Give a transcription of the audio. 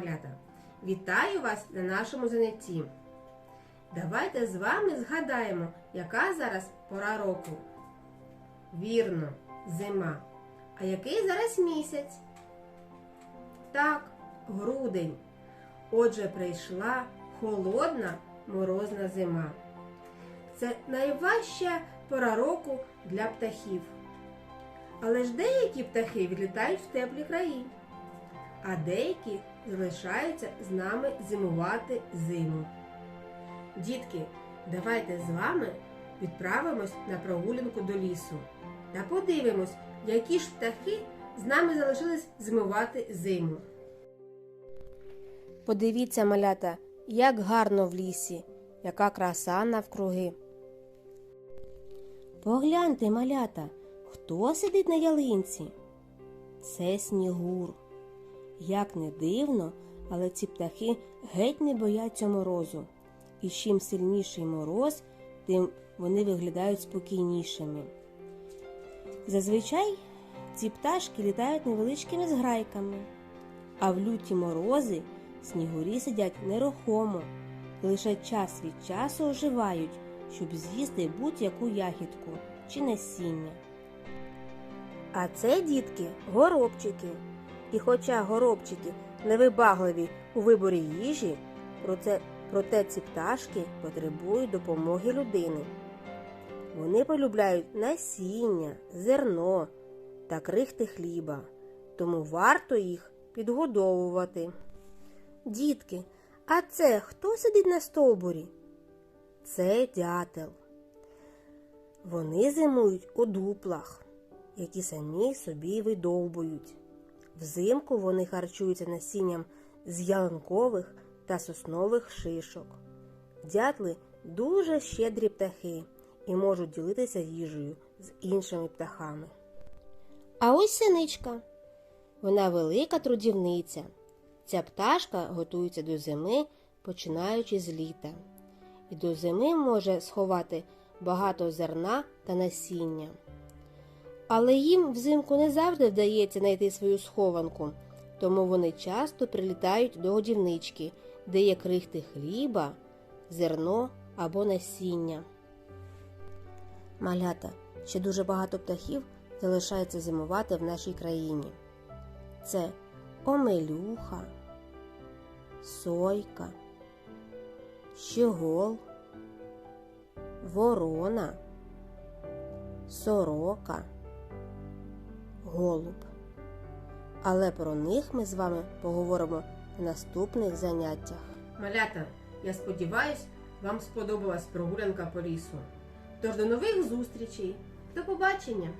малята! Вітаю вас на нашому занятті. Давайте з вами згадаємо, яка зараз пора року. Вірно, зима. А який зараз місяць? Так, грудень. Отже, прийшла холодна морозна зима. Це найважча пора року для птахів. Але ж деякі птахи відлітають в теплі краї, а деякі залишаються з нами зимувати зиму. Дітки, давайте з вами відправимось на прогулянку до лісу та подивимось, які ж птахи з нами залишились зимувати зиму. Подивіться, малята, як гарно в лісі, яка краса навкруги. Погляньте, малята, хто сидить на ялинці? Це снігур. Як не дивно, але ці птахи геть не бояться морозу. І чим сильніший мороз, тим вони виглядають спокійнішими. Зазвичай ці пташки літають невеличкими зграйками, а в люті морози снігурі сидять нерухомо, лише час від часу оживають, щоб з'їсти будь-яку ягідку чи насіння. А це, дітки, горобчики. І хоча горобчики невибагливі у виборі їжі, проте, проте ці пташки потребують допомоги людини. Вони полюбляють насіння, зерно та крихти хліба, тому варто їх підгодовувати. Дітки, а це хто сидить на стовбурі? Це дятел. Вони зимують у дуплах, які самі собі видовбують. Взимку вони харчуються насінням з ялинкових та соснових шишок. Дятли дуже щедрі птахи і можуть ділитися їжею з іншими птахами. А ось синичка. Вона велика трудівниця. Ця пташка готується до зими, починаючи з літа. І до зими може сховати багато зерна та насіння. Але їм взимку не завжди вдається знайти свою схованку, тому вони часто прилітають до годівнички, де є крихти хліба, зерно або насіння. Малята, ще дуже багато птахів залишається зимувати в нашій країні. Це омелюха, сойка, щегол, ворона, сорока, голуб. Але про них ми з вами поговоримо на наступних заняттях. Малята, я сподіваюсь, вам сподобалась прогулянка по лісу. Тож до нових зустрічей. До побачення!